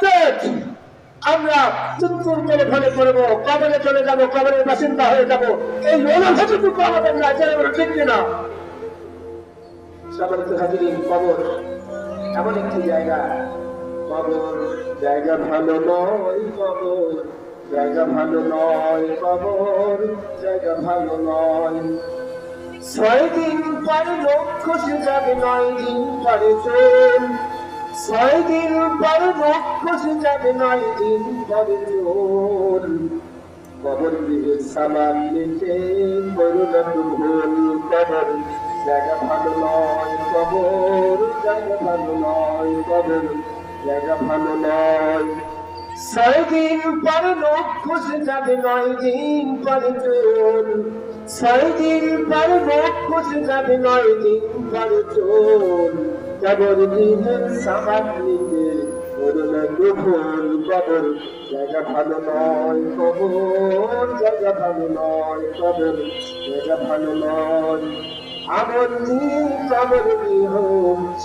প্রত্যেক আমরা চুত্তুর করে ফলে করব কবরে চলে যাব, কবরের বাসিন্দা হয়ে যাব। এই অনুভূতিটুকু আমাদের না জেনে ঠিক কিনা। জায়গা। ভালো নয়, কবর জায়গা ভালো নয়, কবর জায়গা ভালো নয়। ছয় দিন পরে লোক খুশি যাবে, নয় দিন পরে চোর ছয় দিন পরে লোক খুশি যাবে নয় দিন পরে চোর কবর দিয়ে সামান নিতে করুণা তো ভুল কবর, জায়গা ভালো নয় কবর, জায়গা ভালো নয় কবর, জায়গা ভালো নয়। ছয় দিন পরে লোক খুশি যাবে নয় দিন পরে চোর ছয় দিন পরে লোক খুশি যাবে নয় দিন পরে চোর কবর দিয়ে সামান নিতে করুণা তো কবর। জায়গা ভালো নয় কবর, জায়গা ভালো নয় কবর, জায়গা ভালো নয়। আমল দিয়ে কবর দিয়ে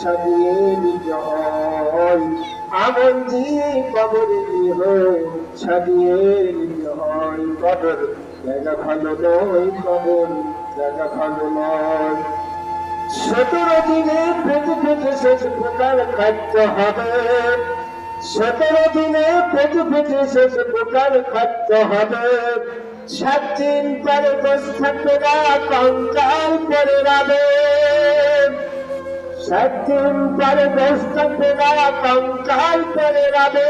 সাজিয়ে নিতে হয়। আমল দিয়ে কবর দিয়ে সাজিয়ে নিতে কবর, জায়গা ভালো নয় কবর, জায়গা ভালো নয়। সতেরো দিনে পেটে পেটে শেষ প্রকার খাদ্য হবে। সতেরো দিনে পেটে পেটে শেষ প্রকার খাদ্য হবে। সাত দিন পরে বস থাকবে না, কঙ্কাল করে রাবে। সাত দিন পরে বস থাকবে না, কঙ্কাল করে রাবে।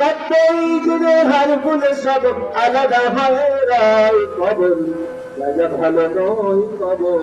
কতই দিনে হার বলে সব আলাদা হয়ে, রায় কবর জায়গা ভালো নয় কবর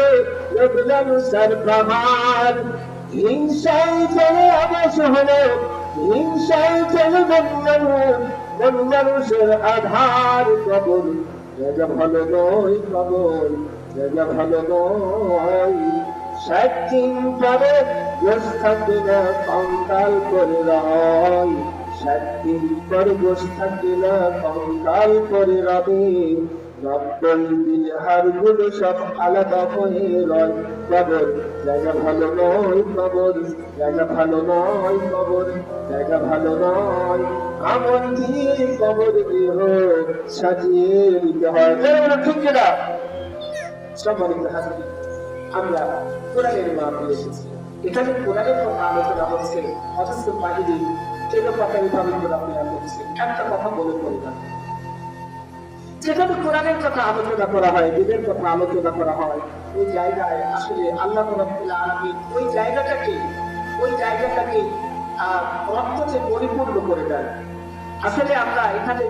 মানুষের প্রমাণ হিংসাই চলে অবশ হলো হিংসাই চলে মন মানুষের আধার কবর। জায়গা ভালো নয় কবর জায়গা ভালো নয়, ষাট দিন পরে বস থাকবে না কঙ্কাল করে রয়। ষাট দিন পরে বস থাকবে না কঙ্কাল করে রবে। আমরা কোরআনের মাহফিলে এখানে কোরআনের কথা আলোচনা হচ্ছে, অথচ বাহিনী কেন কথা এভাবে ঘোরাফেরা করছে একটা কথা বলে না যেখানে কোরআনের কথা আলোচনা করা হয়, দিনের কথা আলোচনা করা হয় ওই জায়গায় আসলে আল্লাহ ওই জায়গাটাকে ওই জায়গাটাকে আহ রক্ত যে পরিপূর্ণ করে দেয় আসলে আমরা এখানে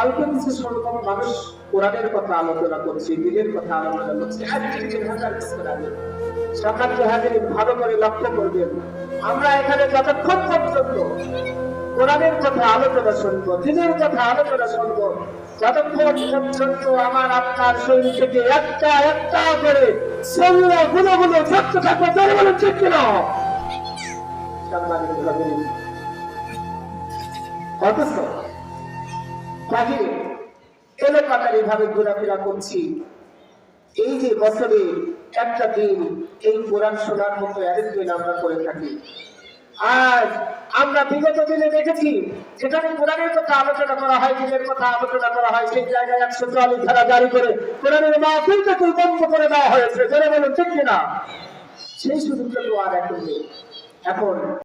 অল্প কিছু সংখ্যক মানুষ কোরআনের কথা আলোচনা করছি, দিনের কথা আলোচনা করছি। সকাল হাজির ভালো করে লক্ষ্য করবেন। আমরা এখানে যতক্ষণ পর্যন্ত কোরআনের কথা আলোচনা শুনব, দিনের কথা আলোচনা শুনব। যতক্ষণ পর্যন্ত আমার আপনার শরীর থেকে একটা একটা করে গুলো গুলো থাকবে বলে ঠিক কিনা? ঘোরাফেরা করছি। এই যে বছরে একটা দিন এই কোরআন শোনার মতো অ্যারেঞ্জমেন্ট আমরা করে থাকি। আর আমরা বিগত দিনে দেখেছি, যেখানে কোরআনের কথা আলোচনা করা হয়, দিনের কথা আলোচনা করা হয়, সেই জায়গায় একশো চল্লিশ ধারা জারি করে কোরআনের মাহফিলটাকে বন্ধ করে দেওয়া হয়েছে। বলে বলুন, ঠিক কিনা? সেই সুযোগটা তো আর এখন এখন